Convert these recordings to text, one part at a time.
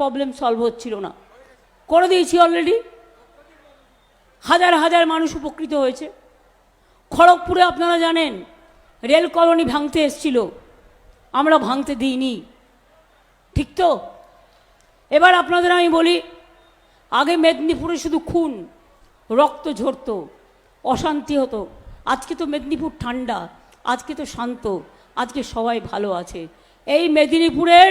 Problem solve হচ্ছিল না। করে দিয়েছি অলরেডি হাজার হাজার মানুষ উপকৃত হয়েছে। খড়গপুরে আপনারা জানেন, রেল কলোনি ভাঙতে এসছিল। আমরা ভাঙতে দিইনি। ঠিক তো? এবার আপনাদের আমি বলি, আগে মেদিনীপুরে শুধু খুন, রক্ত ঝরতো, অশান্তি হতো। আজকে তো মেদিনীপুর ঠান্ডা, আজকে তো শান্ত, আজকে সবাই ভালো আছে। এই মেদিনীপুরের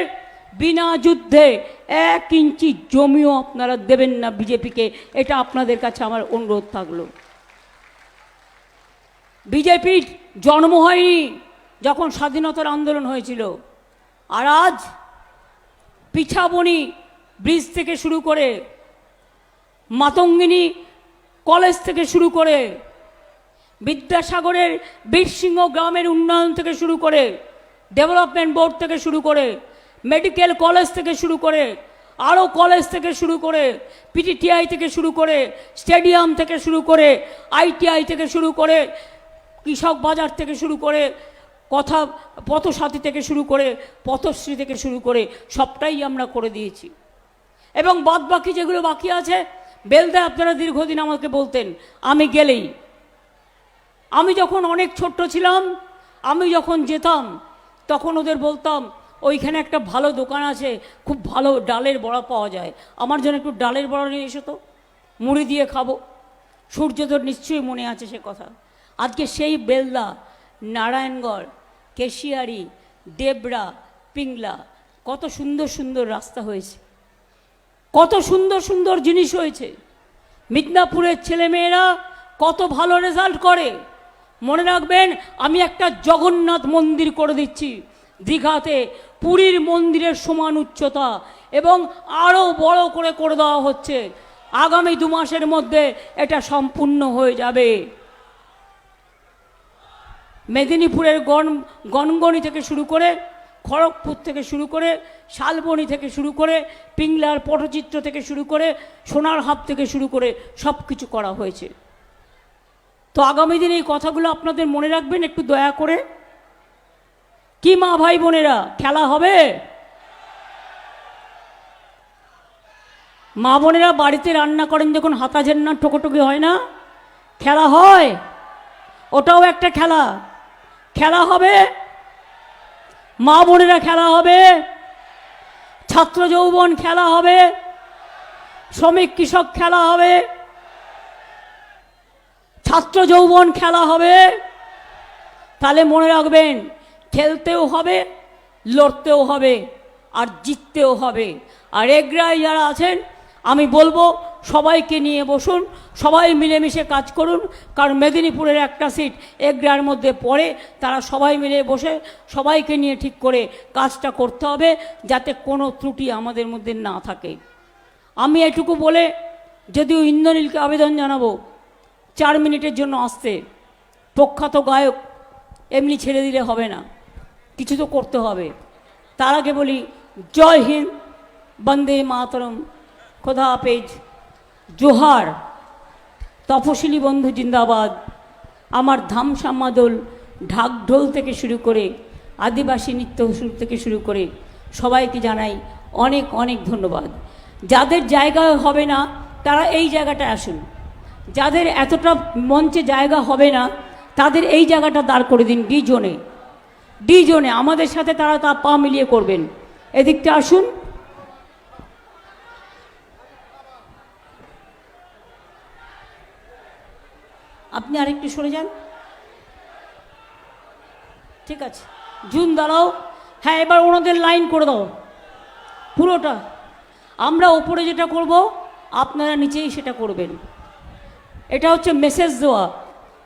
বিনা যুদ্ধে এক ইঞ্চি জমিও আপনারা দেবেন না বিজেপিকে। এটা আপনাদের কাছে আমার অনুরোধ থাকল। বিজেপির জন্ম হয়নি যখন স্বাধীনতার আন্দোলন হয়েছিল। আর আজ পিছাবনি ব্রিজ থেকে শুরু করে মাতঙ্গিনী কলেজ থেকে শুরু করে বিদ্যাসাগরের বীরসিংহ গ্রামের উন্নয়ন থেকে শুরু করে ডেভেলপমেন্ট বোর্ড থেকে শুরু করে মেডিকেল কলেজ থেকে শুরু করে, আরও কলেজ থেকে শুরু করে, পিটিটিআই থেকে শুরু করে, স্টেডিয়াম থেকে শুরু করে, আইটিআই থেকে শুরু করে, কৃষক বাজার থেকে শুরু করে, কথা, পথসাথী থেকে শুরু করে, পথশ্রী থেকে শুরু করে, সবটাই আমরা করে দিয়েছি। এবং বাদ বাকি যেগুলো বাকি আছে, বেলদা আপনারা দীর্ঘদিন আমাকে বলতেন, আমি গেলেই। আমি যখন অনেক ছোট্ট ছিলাম, আমি যখন যেতাম, তখন ওদের বলতাম ওইখানে একটা ভালো দোকান আছে, খুব ভালো ডালের বড়া পাওয়া যায়। আমার জন্য একটু ডালের বড়া নিয়ে এসো তো, মুড়ি দিয়ে খাব। সূর্যদর নিশ্চয়ই মনে আছে সে কথা। আজকে সেই বেলদা, নারায়ণগড়, কেশিয়ারি, দেবরা, পিংলা, কত সুন্দর সুন্দর রাস্তা হয়েছে। কত সুন্দর সুন্দর জিনিস হয়েছে। মিদনাপুরের ছেলেমেয়েরা কত ভালো রেজাল্ট করে। মনে রাখবেন, আমি একটা জগন্নাথ মন্দির করে দিচ্ছি। দীঘাতে পুরীর মন্দিরের সমান উচ্চতা এবং আরও বড় করে করে দেওয়া হচ্ছে। আগামী দু মাসের মধ্যে এটা সম্পূর্ণ হয়ে যাবে। মেদিনীপুরের গণ গনগনি থেকে শুরু করে, খড়গপুর থেকে শুরু করে, শালবনি থেকে শুরু করে, পিংলার পটচিত্র থেকে শুরু করে, সোনার হাব থেকে শুরু করে সব কিছু করা হয়েছে। তো আগামী দিনে এই কথাগুলো আপনাদের মনে রাখবেন, একটু দয়া করে। কি মা ভাই বোনেরা, খেলা হবে? মা বোনেরা বাড়িতে রান্না করেন যখন হাতা ঝেন্না ঠোকোটুকি হয় না? খেলা হয়? ওটাও একটা খেলা। খেলা হবে? মা বোনেরা খেলা হবে? ছাত্র যৌবন খেলা হবে? শ্রমিক কৃষক খেলা হবে? ছাত্র যৌবন খেলা হবে? তাহলে মনে রাখবেন খেলতেও হবে, লড়তেও হবে আর জিততেও হবে। আর এগরায় যারা আছেন, আমি বলব সবাইকে নিয়ে বসুন, সবাই মিলেমিশে কাজ করুন, কারণ মেদিনীপুরের একটা সিট এগ্রার মধ্যে পড়ে, তারা সবাই মিলে বসে সবাইকে নিয়ে ঠিক করে কাজটা করতে হবে, যাতে কোনো ত্রুটি আমাদের মধ্যে না থাকে। আমি এটুকু বলে যদিও ইন্দ্রনীলকে আবেদন জানাব, চার মিনিটের জন্য আসতে, প্রখ্যাত গায়ক এমনি ছেড়ে দিলে হবে না। কিছু তো করতে হবে। তার আগে বলি, জয় হিন্দ, বন্দে মাতরম, খোদা হাফেজ, জোহার, তপশিলি বন্ধু জিন্দাবাদ। আমার ধাম সামাদল ঢাকঢোল থেকে শুরু করে, আদিবাসী নৃত্য থেকে শুরু করে, সবাইকে জানাই অনেক অনেক ধন্যবাদ। যাদের জায়গা হবে না, তারা এই জায়গাটা আসুন। যাদের এতটা মঞ্চে জায়গা হবে না, তাদের এই জায়গাটা দাঁড় করে দিন ডি জোনে ডি জোনে আমাদের সাথে তারা তা পা মিলিয়ে করবেন। এদিকটা আসুন। আপনি আরেকটু সরে যান। ঠিক আছে। জুন, দাঁড়াও। হ্যাঁ এবার ওনাদের লাইন করে দাও। পুরোটা। আমরা ওপরে যেটা করব, আপনারা নিচেই সেটা করবেন। এটা হচ্ছে মেসেজ দেওয়া।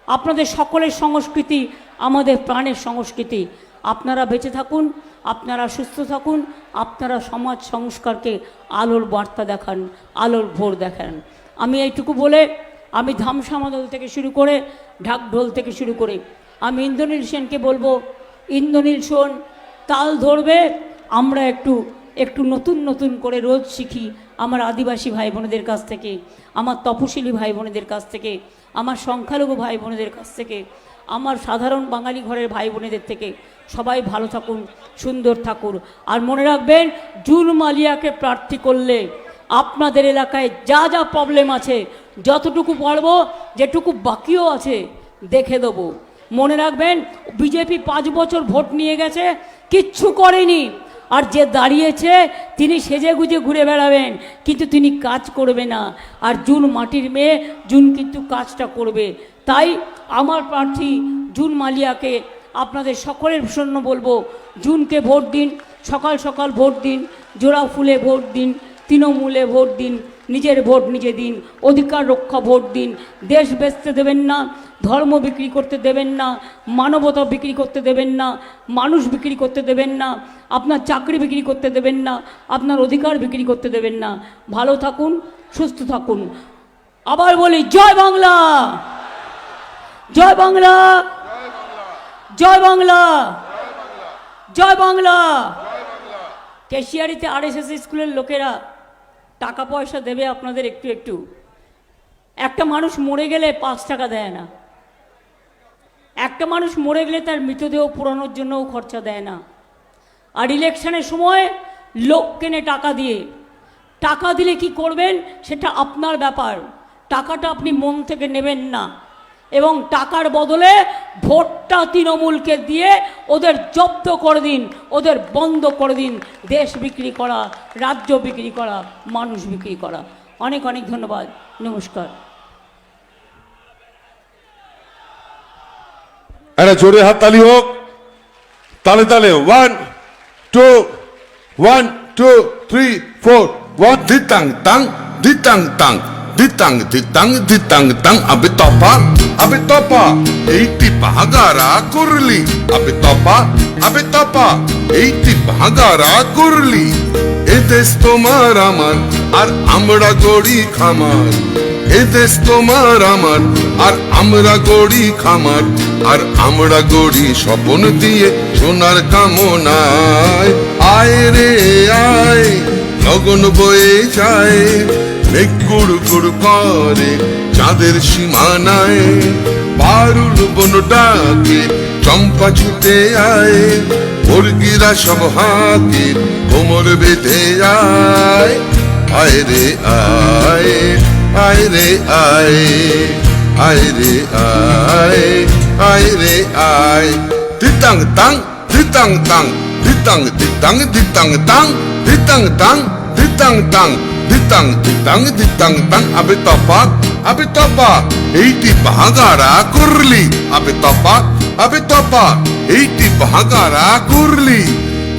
আপনাদের সকলের সংস্কৃতি, আমাদের প্রাণের সংস্কৃতি। আপনারা বেঁচে থাকুন, আপনারা সুস্থ থাকুন, আপনারা সমাজ সংস্কারকে আলোর বার্তা দেখান, আলোর ভোর দেখান। আমি এইটুকু বলে আমি ধামসামাদল থেকে শুরু করে ঢাকঢোল থেকে শুরু করে। আমি ইন্দ্রনীল সেনকে বলব, ইন্দ্রনীল সেন, তাল ধরবে, আমরা একটু একটু নতুন নতুন করে রোজ শিখি আমার আদিবাসী ভাই বোনেদের কাছ থেকে, আমার তপশিলি ভাই বোনেদের কাছ থেকে, আমার সংখ্যালঘু ভাই বোনেদের কাছ থেকে। আমার সাধারণ বাঙালি ঘরের ভাই বোনেদের থেকে সবাই ভালো থাকুন, সুন্দর থাকুন। আর মনে রাখবেন, জুল মালিয়াকে প্রার্থী করলে আপনাদের এলাকায় যা যা প্রবলেম আছে, যতটুকু পারব, যেটুকু বাকিও আছে, দেখে দেবো। মনে রাখবেন, বিজেপি পাঁচ বছর ভোট নিয়ে গেছে, কিচ্ছু করেনি। আর যে দাঁড়িয়েছে, তিনি সেজে গুজে ঘুরে বেড়াবেন, কিন্তু তিনি কাজ করবে না। আর জুন মাটির মেয়ে, জুন কিন্তু কাজটা করবে। তাই আমার প্রার্থী জুন মালিয়াকে আপনাদের সকলের জন্য বলব, জুনকে ভোট দিন, সকাল সকাল ভোট দিন, জোড়া ফুলে ভোট দিন, তৃণমূলে ভোট দিন। নিজের ভোট নিজে দিন অধিকার রক্ষা ভোট দিন দেশ বেচতে দেবেন না ধর্ম বিক্রি করতে দেবেন না মানবতা বিক্রি করতে দেবেন না মানুষ বিক্রি করতে দেবেন না আপনার চাকরি বিক্রি করতে দেবেন না আপনার অধিকার বিক্রি করতে দেবেন না। ভালো থাকুন সুস্থ থাকুন। আবার বলি জয় বাংলা! জয় বাংলা! জয় বাংলা! জয় বাংলা! কেশিয়ারিতে আর আরএসএস স্কুলের লোকেরা টাকা পয়সা দেবে আপনাদের একটু একটু। একটা মানুষ মরে গেলে পাঁচ টাকা দেয় না। একটা মানুষ মরে গেলে তার মৃতদেহ পুরানোর জন্যও খরচা দেয় না। আর ইলেকশনের সময় লোক কেনে টাকা দিয়ে। টাকা দিলে কি করবেন? সেটা আপনার ব্যাপার। টাকাটা আপনি মন থেকে নেবেন না। এবং টাকার বদলে ভোটটা তৃণমূলকে দিয়ে ওদের জব্দ করে দিন, ওদের বন্ধ করে দিন, দেশ বিক্রি করা, রাজ্য বিক্রি করা, মানুষ বিক্রি করা। অনেক অনেক ধন্যবাদ, নমস্কার। একটা জোরে হাত তালি হোক। তালে তালে one two one two three four one দিতাং তাং দিতাং তাং দিতাং দিতাং দিতাং তাং, আবে তপা আবে তপা এইটি ভাগারা করলি আবে তপা আবে তপা এইটি ভাগারা করলি এ দেশ তোমার আমার আর আমরা গড়ি খামার এ দেশ তোমার আমার আর আমরা গড়ি খামার আর আমরা গড়ি স্বপন দিয়ে সোনার কামনায় আয় রে আয় লগন বয়ে যায় মেঘ গুড় গুড় করে চাঁদের সীমানায়। পারুল বন ডাকে, চম্পা ছুটে আয়। মুরগিরা সব হাতে কোমর বেঁধে আয়। আয় রে আয় আয় রে আয় আয় রে আয় আয় রে আয়। দিতাং তাং দিতাং তাং দিতাং দিতাং দিতাং তাং দিতাং তাং দিতাং তাং। দিতাং দিতাং দিতাং তাং আবে তপা আবে তপা এইটি ভাগারা করলি আবে তপা আবে তপা এইটি ভাগারা করলি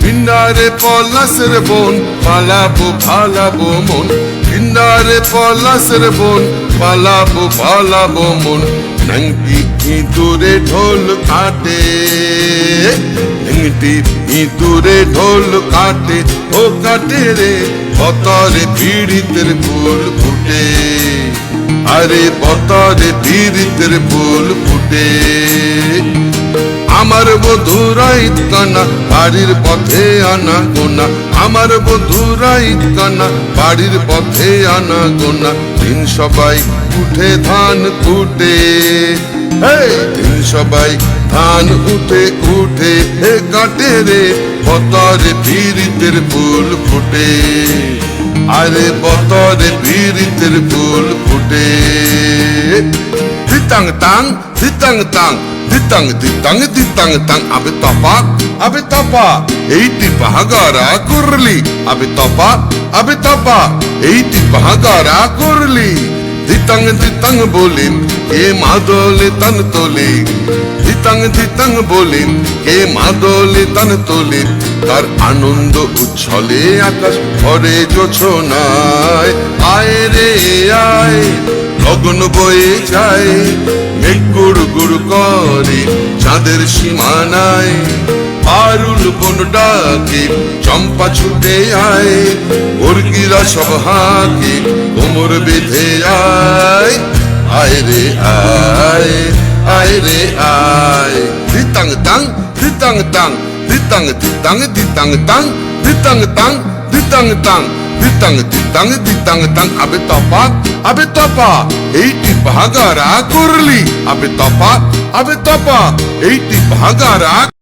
পিন্ডারে পলাশের বোন পালাবো পালাবো মন পিন্ডারে পলাশের বোন পালাবো পালাবো মন নঙ্কি ইঁদুরে ঢোল কাটে নঙ্কি ইঁদুরে ঢোল কাটে ও কাটে রে বতরে পীড়িতের ফুল ফুটে। আরে বতরে পীড়িতের ফুল ফুটে। আমার বধুরাই কানা বাড়ির পথে আনা গোনা। আমার বধুরাই কানা বাড়ির পথে আনা গোনা। দিন সবাই উঠে ধান দিন সবাই ধান উঠে উঠে কাটে রে, বতরে পীড়িতের ফুল ফুটে। আরে বতরে পীড়িতের ফুল ফুটে। দিতাং তাং দিতাং তাং দিতাং দিতাং দিতাং তাং, আবে তপা আবে তপা, এইটি বাহাগারা করলি। আবে তপা আবে তপা, এইটি বাহাগারা করলি। দিতাং ধিতাং বলিন কে মাদলে তন তোলে ধিতাং ধিতাং বলিন কে মাদলে তন তোলে তার আনন্দ উচ্ছলে আকাশ ভরে জোছনায় আয় রে আয় লগন বয়ে যায় মেঘ গুড় গুড় করে চাঁদের সীমানায়। পারুল বন ডাকে, চম্পা ছুটে আয় মুরগিরা সব হাকে, কোমর বেঁধে আয়। আয় রে আয় আয় রে আয়। দিতাং তাং দিতাং তাং দিতাং দিতাং দিতাং তাং দিতাং তাং দিতাং তাং দিতাং দিতাং দিতাং তাং আবে তপা আবে তপা এইটি ভাগারা করলি আবে তপা আবে তপা এইটি ভাগারা